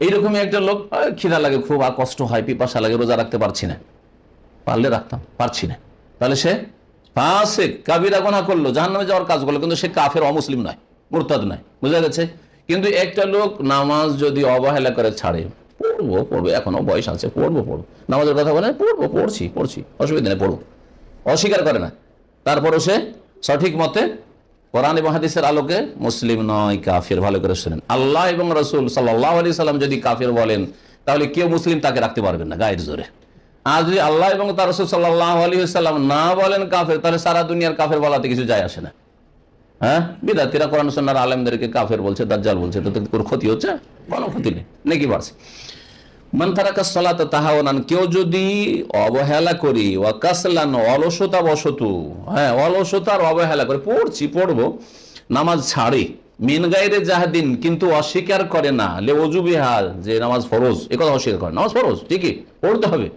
এইরকমই একটা লোক খিদা লাগে, খুব আর কষ্ট হয়, পিপাসা লাগে, রোজা রাখতে পারছি না। পারলে রাখতাম, পারছি না। তাহলে সে ফাসেক কাবিরা গোনা করল, জাহান্নামে যাওয়ার কাজ করল, কিন্তু সে কাফের, অমুসলিম নয়, মুরতাদ নয়, বুঝা গেছে? কিন্তু একটা লোক নামাজ যদি অবহেলা করে ছাড়ে, পড়ব পড়ব, এখনও বয়স আছে, পড়ব পড়ব। নামাজের কথা বলে, পড়ব, পড়ছি পড়ছি, অসুবিধা নেই পড়ব অস্বীকার করে না। তারপরও সে সঠিক মতে কোরআন এবং হাদিসের আলোকে মুসলিম নয়, কাফির। ভালো করে শুনেন। আল্লাহ এবং রসুল সাল্লাহ আলি সাল্লাম যদি কাফির বলেন, তাহলে কেউ মুসলিম তাকে রাখতে পারবেন না, গায়ের জোরে। আর যদি আল্লাহ এবং তার রসুল সাল্লাহ আলী সাল্লাম না বলেন কাফের, তাহলে সারা দুনিয়ার কাফের বলাতে কিছু যায় আসে না। হ্যাঁ? বিদাতিরা কোরআন সন্ন্যার আলেমদেরকে কাফের বলছে, দাজ্জাল বলছে এটা তো কোনো ক্ষতি হচ্ছে? কোনো ক্ষতি নেই। নাকি বাড়ছে। মন্থারাকা সলাত তাহাওনান কেউ যদি অবহেলা করি ওয়াকাসলান অলসতা বসতু হ্যাঁ অলসতার অবহেলা করে, পড়ছি, পড়ব, নামাজ ছাড়ে, মিন গাইরে জাহাদিন, কিন্তু অস্বীকার করে না, লে অজু বিহার যে নামাজ ফরজ, এ কথা অস্বীকার করে নামাজ ফরজ, ঠিকই, পড়তে হবে।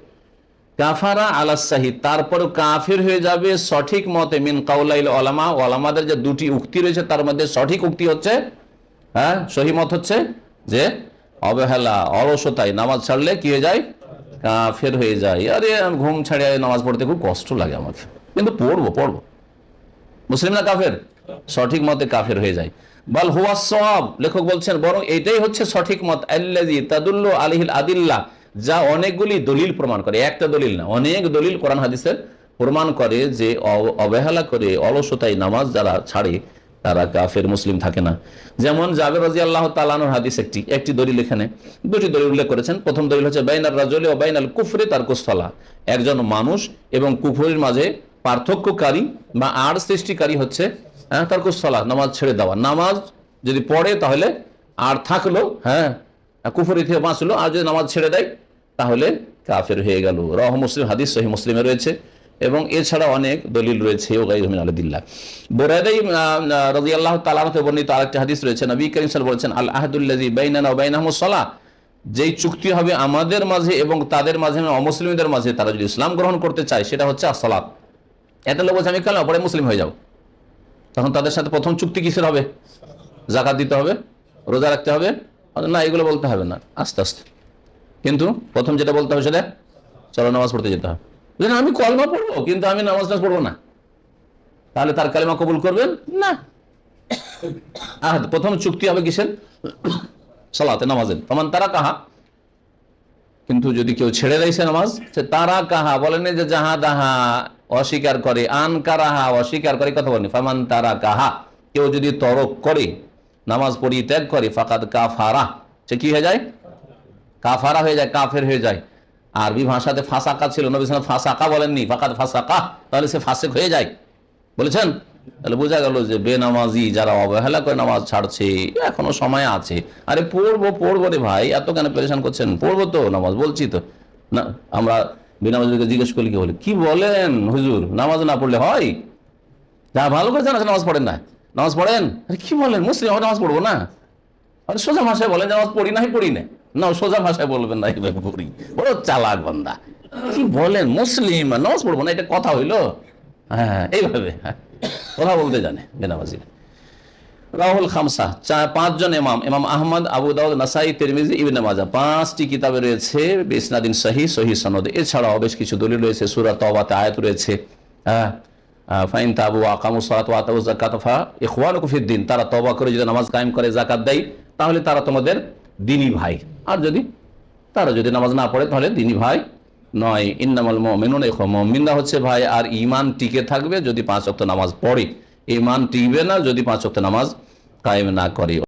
কাফারা আলাসাহি তারপর কাফির হয়ে যাবে সঠিক মতে, মিন কাউলাইল ওলামা, ওলামাদের যে দুটি উক্তি রয়েছে, তার মধ্যে সঠিক উক্তি হচ্ছে হ্যাঁ সহি মত হচ্ছে, যে অবহেলা, অলসতায় নামাজ ছাড়লে কি হয়ে যায়? কাফের হয়ে যায়। আরে, ঘুম ছাড়িয়ে নামাজ পড়তে খুব কষ্ট লাগে আমাকে। কিন্তু পড়ব পড়ব। মুসলিম না কাফের? সঠিক মতে কাফের হয়ে যায়। বাল হুয়া সব লেখক বলছেন, বরং এটাই হচ্ছে সঠিক মত আল্লাজি তাদুল্লু আলিহিল আদিল্লা, যা অনেকগুলি দলিল প্রমাণ করে। একটা দলিল না, অনেক দলিল কোরআন হাদিসের প্রমাণ করে যে অবহেলা করে, অলসতায় নামাজ যারা ছাড়ে তারা কাফের মুসলিম থাকে না। যেমন জাবের রাজি আল্লাহ তালানোর হাদিস একটি একটি দলিল এখানে। দুটি দলিল উল্লেখ করেছেন। প্রথম দলিল হচ্ছে বাইনার রাজলি ও বাইনাল কুফরে তার কুস্তলা একজন মানুষ এবং কুফরের মাঝে পার্থক্যকারী বা আর সৃষ্টিকারী হচ্ছে হ্যাঁ, তার কুস্তলা নামাজ ছেড়ে দেওয়া। নামাজ যদি পড়ে তাহলে আর থাকল হ্যাঁ কুফরি থেকে বাঁচলো আর যদি নামাজ ছেড়ে দেয় তাহলে কাফের হয়ে গেল। রহ মুসলিম হাদিস সহি মুসলিমে রয়েছে। এবং এছাড়া অনেক দলিল রয়েছে আলদিল্লা বোরাদাই রাজি আল্লাহ তালামতে বর্ণিত আরেকটি হাদিস রয়েছে, নবী করিম সাল বলেছেন আল আহাদুল্লাজি বাইনানা বাইনাহমুস সালাহ যেই চুক্তি হবে আমাদের মাঝে এবং তাদের মাঝে অমুসলিমদের মাঝে তারা যদি ইসলাম গ্রহণ করতে চায়, সেটা হচ্ছে আসলাত একটা লোক বলছে, আমি কালাম পরে মুসলিম হয়ে যাব তখন তাদের সাথে প্রথম চুক্তি কিসের হবে? জাকাত দিতে হবে, রোজা রাখতে হবে। না, এগুলো বলতে হবে না, আস্তে আস্তে। কিন্তু প্রথম যেটা বলতে হবে সেটা চলো নামাজ পড়তে যেতে হবে। বুঝলেন আমি কলমা পড়ব, কিন্তু আমি নামাজ টাজ পড়ব না। তাহলে তার কালেমা কবুল করবেন? না। আহাদ, প্রথম চুক্তি হবে কিসের? সালাতে নামাজের। তখন তারা কাহা? কিন্তু যদি কেউ ছেড়ে দেয় সে নামাজ, সে তারা কাহা? বলেন যে যাহা দাহা, অস্বীকার করে, আন কারাহা, অস্বীকার করে, কথা বলেনি। ফামান তারা কাহা? কেউ যদি তরক করে, নামাজ পরিত্যাগ করে, ফাকাদ কাফারা, সে কি হয়ে যায়? কাফারা হয়ে যায়, কাফের হয়ে যায়। আরবি ভাষাতে ফাঁসাকা ছিল, নবী সালাম ফাঁসাকা বলেননি, ফাকাদ ফাঁসাকা, তাহলে সে ফাঁসেক হয়ে যায়। বলেছেন? তাহলে বোঝা গেল যে বেনামাজি যারা অবহেলা করে নামাজ ছাড়ছে, এখনও সময় আছে। আরে পড়ব পড়ব রে ভাই, এত কেন পরেশান করছেন? পড়ব তো, নামাজ বলছি তো। না, আমরা বেনামাজিকে জিজ্ঞেস করলে কি বলে? কি বলেন হুজুর? নামাজ না পড়লে হয়? যা ভালো করে জানা, নামাজ পড়েন না। নামাজ পড়েন? আরে কি বলেন? মুসলিম নামাজ পড়ব না। আরে সোজা ভাষায় বলেন নামাজ পড়ি নাই পড়ি না। না, সোজা ভাষায় বলবেন না এইভাবে পড়ি বড় চালাক বান্দা। কি বলেন, মুসলিম, নামাজ পড়ব না, এটা কথা হইল? হ্যাঁ এইভাবে। কথা বলতে জানে বেনামাজিরা রাহুল খামসা পাঁচজন ইমাম ইমাম আহমদ, আবু দাউদ, নাসাই, তিরমিজি, ইবনে মাজা পাঁচটি কিতাবে রয়েছে, বিসনাদিন সহি সহি সনদ। এছাড়াও বেশ কিছু দলিল রয়েছে, সূরা তওবাতে আয়াত রয়েছে। হ্যাঁ ফাইন তাবু আকামু সালাত ওয়া আতাউ যাকাত। ফা, ইখওয়ানুকুম ফিদ্দিন তারা তওবা করে যদি নামাজ কায়েম করে, যাকাত দেয়, তাহলে তারা তোমাদের দিনী ভাই। আর যদি তারা যদি নামাজ না পড়ে, তাহলে দিনী ভাই নয়। ইন্নামাল মমিনুন এখ মমিনা। হচ্ছে ভাই, আর ইমান টিকে থাকবে যদি পাঁচ অক্ত নামাজ পড়ে। ইমান টিকবে না যদি পাঁচ অক্ত নামাজ কায়েম না করে।